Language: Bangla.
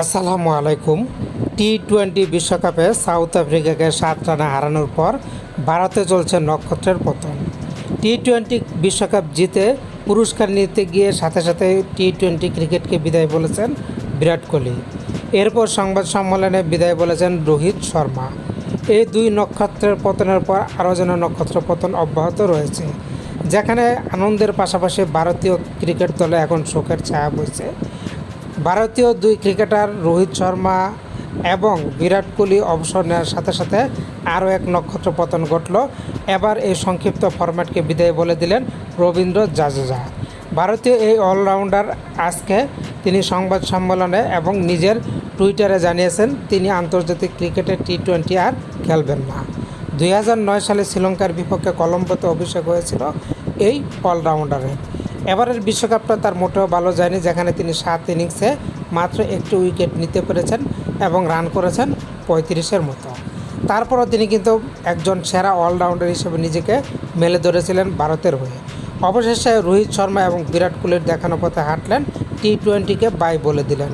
আসসালামু আলাইকুম। টি টোয়েন্টি বিশ্বকাপে সাউথ আফ্রিকাকে সাত রানে হারানোর পর ভারতে চলছে নক্ষত্রের পতন। টি টোয়েন্টি বিশ্বকাপ জিতে পুরস্কার নিতে গিয়ে সাথে সাথে টি টোয়েন্টি ক্রিকেটকে বিদায় বলেছেন বিরাট কোহলি। এরপর সংবাদ সম্মেলনে বিদায় বলেছেন রোহিত শর্মা। এই দুই নক্ষত্রের পতনের পর আরও যেন নক্ষত্র পতন অব্যাহত রয়েছে, যেখানে আনন্দের পাশাপাশি ভারতীয় ক্রিকেট দলে এখন শোকের ছায়া বইছে। ভারতীয় দুই ক্রিকেটার রোহিত শর্মা এবং বিরাট কোহলি অবসর নেওয়ার সাথে সাথে আরও এক নক্ষত্র পতন ঘটল। এবার এই সংক্ষিপ্ত ফরম্যাটকে বিদায় বলে দিলেন রবীন্দ্র জাজেজা ভারতীয় এই অলরাউন্ডার আজকে তিনি সংবাদ সম্মেলনে এবং নিজের টুইটারে জানিয়েছেন, তিনি আন্তর্জাতিক ক্রিকেটে টি টোয়েন্টি আর খেলবেন না। দুই হাজার নয় সালে শ্রীলঙ্কার বিপক্ষে কলম্বোতে অভিষেক হয়েছিল এই অলরাউন্ডারের এবারের বিশ্বকাপটা তার মোটেও ভালো যায়নি, যেখানে তিনি সাত ইনিংসে মাত্র একটি উইকেট নিতে পেরেছেন এবং রান করেছেন পঁয়ত্রিশের মতো। তারপরও তিনি কিন্তু একজন সেরা অলরাউন্ডার হিসেবে নিজেকে মেলে ধরেছিলেন ভারতের হয়ে। অবশেষে রোহিত শর্মা এবং বিরাট কোহলির দেখানো পথে হাঁটলেন টি টোয়েন্টিকে বাই বলে দিলেন।